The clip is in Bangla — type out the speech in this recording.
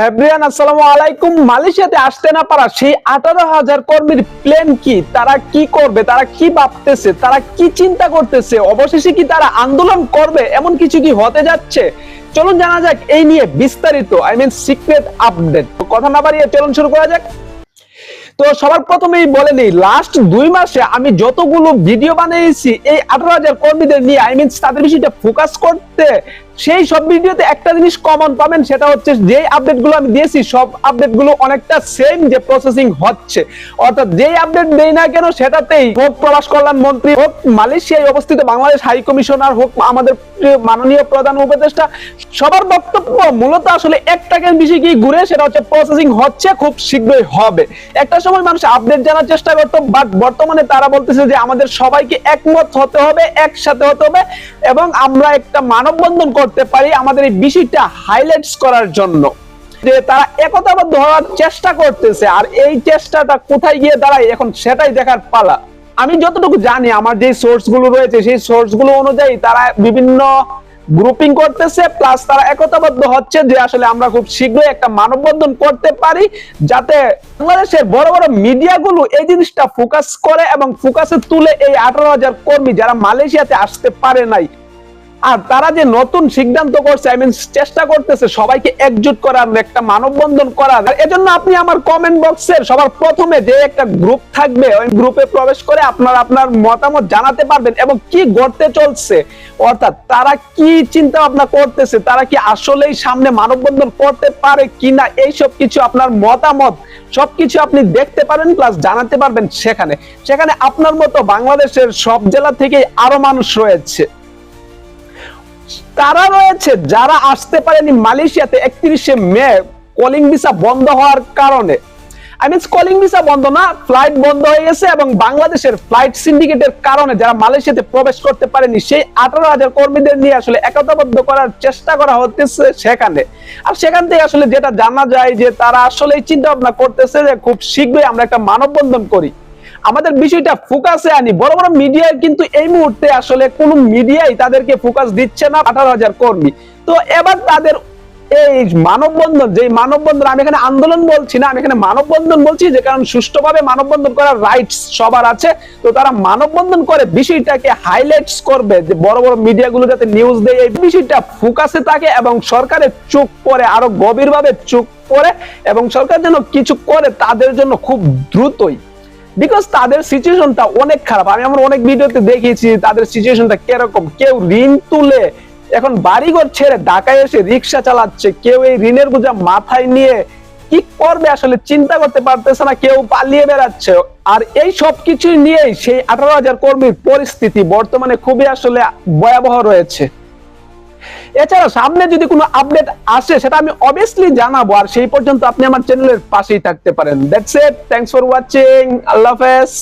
হ্যাব্রিয়ান আসসালামু আলাইকুম। মালয়েশিয়াতে আসতে না পারা সেই আঠারো হাজার কর্মীর প্ল্যান কি? তারা কি করবে? তারা কি ভাবতেছে? তারা কি চিন্তা করতেছে? অবশেষে কি তারা আন্দোলন করবে? এমন কিছু কি হতে যাচ্ছে? চলুন জানা যাক, এই নিয়ে বিস্তারিত আই মিন সিক্রেট আপডেট কথা না বাড়িয়ে চলুন শুরু করা যাক। তো সবার প্রথমেই বলে নিই লাস্ট দুই মাসে আমি যতগুলো ভিডিও বানিয়েছি, এই আঠারো হাজার কর্মীদের নিয়ে আই মিন তাদের বিষয়টা ফোকাস করতে সেই সব ভিডিওতে একটা জিনিস কমন পাবেন, সেটা হচ্ছে যে আপডেটগুলো আমি দিয়েছি, সব আপডেটগুলো অনেকটা সেম যে প্রসেসিং হচ্ছে। অর্থাৎ যেই আপডেট দেই না কেন, সেটাতেই হোক প্রবাস কল্যাণ মন্ত্রী, হোক মালয়েশিয়ায় অবস্থিত বাংলাদেশ হাই কমিশনার হোক আমাদের মাননীয় প্রধান উপদেষ্টা, সবার বক্তব্য মূলত আসলে একটাকে বিষয় কি ঘুরে, সেটা হচ্ছে প্রসেসিং হচ্ছে, খুব শীঘ্রই হবে। একটা সময় মানুষ আপডেট জানার চেষ্টা করতো বাট বর্তমানে তারা বলতেছে যে আমাদের সবাইকে একমত হতে হবে, একসাথে হতে হবে, এবং আমরা একটা মানববন্ধন করতে পারি আমাদের এই বিষয়টা হাইলাইটস করার জন্য। যে তারা একতাবদ্ধ হওয়ার চেষ্টা করতেছে আর এই চেষ্টাটা কোথায় গিয়ে দাঁড়ায় এখন সেটাই দেখার পালা। আমি যতটুকু জানি আমার যে সোর্সগুলো রয়েছে সেই সোর্সগুলো অনুযায়ী তারা বিভিন্ন গ্রুপিং করতেছে প্লাস তারা একতাবদ্ধ হচ্ছে যে আসলে আমরা খুব শীঘ্রই একটা মানববন্ধন করতে পারি যাতে বাংলাদেশের বড় বড় মিডিয়াগুলো এই জিনিসটা ফোকাস করে এবং ফোকাসে তুলে এই আঠারো হাজার কর্মী যারা মালয়েশিয়াতে আসতে পারে নাই আর তারা যে নতুন সিদ্ধান্ত করছে আই মিন চেষ্টা করতেছে সবাইকে একজুট করার, একটা মানববন্ধন করার। এজন্য আপনি আমার কমেন্ট বক্সের সবার প্রথমে যে একটা গ্রুপ থাকবে, ওই গ্রুপে প্রবেশ করে আপনারা আপনার মতামত জানাতে পারবেন এবং কি গড়তে চলছে। অর্থাৎ তারা কি চিন্তা ভাবনা করতেছে, তারা কি আসলেই সামনে মানববন্ধন করতে পারে কিনা, এইসব কিছু আপনার মতামত সবকিছু আপনি দেখতে পারেন প্লাস জানাতে পারবেন সেখানে। সেখানে আপনার মতো বাংলাদেশের সব জেলা থেকে আরও মানুষ রয়েছে। তারা রয়েছে যারা আসতে পারেনি মালয়েশিয়াতে একত্রিশে মে কলিং ভিসা বন্ধ হওয়ার কারণে। আই মিনস কলিং ভিসা বন্ধ না ফ্লাইট বন্ধ হয়ে গেছে এবং বাংলাদেশের ফ্লাইট সিন্ডিকেটের কারণে যারা মালয়েশিয়াতে প্রবেশ করতে পারেনি, সেই আঠারো হাজার কর্মীদের নিয়ে আসলে একতাবদ্ধ করার চেষ্টা করা হতেছে সেখানে। আর সেখান থেকে আসলে যেটা জানা যায় যে তারা আসলে চিন্তা ভাবনা করতেছে যে খুব শীঘ্রই আমরা একটা মানববন্ধন করি। আমাদের বিষয়টা ফোকাসে আনি। বড় বড় মিডিয়া কিন্তু এই মুহূর্তে আসলে কোন মিডিয়াই তাদেরকে ফোকাস দিচ্ছে না আঠারো হাজার কর্মী। তো এবার তাদের এই মানববন্ধন যে মানববন্ধন, আমি এখানে আন্দোলন বলছি না, আমি এখানে মানববন্ধন বলছি যে কারণ সুষ্ঠুভাবে মানববন্ধন করার রাইটস সবার আছে। তো তারা মানববন্ধন করে বিষয়টাকে হাইলাইটস করবে যে বড় বড় মিডিয়াগুলো যাতে নিউজ দেয়। এই বিষয়টা ফোকাসে থাকে এবং সরকারের চোখ পরে আরও গভীরভাবে চোখ পরে এবং সরকার যেন কিছু করে তাদের জন্য খুব দ্রুতই বিকজ তাদের সিচুয়েশনটা অনেক খারাপ। আমি আমার অনেক ভিডিওতে দেখেছি তাদের সিচুয়েশনটা কীরকম। কেউ ঋণ তুলে এখন বাড়িঘর ছেড়ে ঢাকায় এসে রিক্সা চালাচ্ছে, কেউ এই ঋণের বোঝা মাথায় নিয়ে কি করবে আসলে চিন্তা করতে পারতেছে না, কেউ পালিয়ে বেড়াচ্ছে। আর এই সব কিছু নিয়েই সেই আঠারো হাজার কর্মীর পরিস্থিতি বর্তমানে খুবই আসলে ভয়াবহ রয়েছে। এছাড়া সামনে যদি কোনো আপডেট আসে, সেটা আমি অবভিয়াসলি জানাব, আর সেই পর্যন্ত আপনি আমার চ্যানেলের পাশেই থাকতে পারেন। That's it thanks for watching আল্লাহ হাফেজ।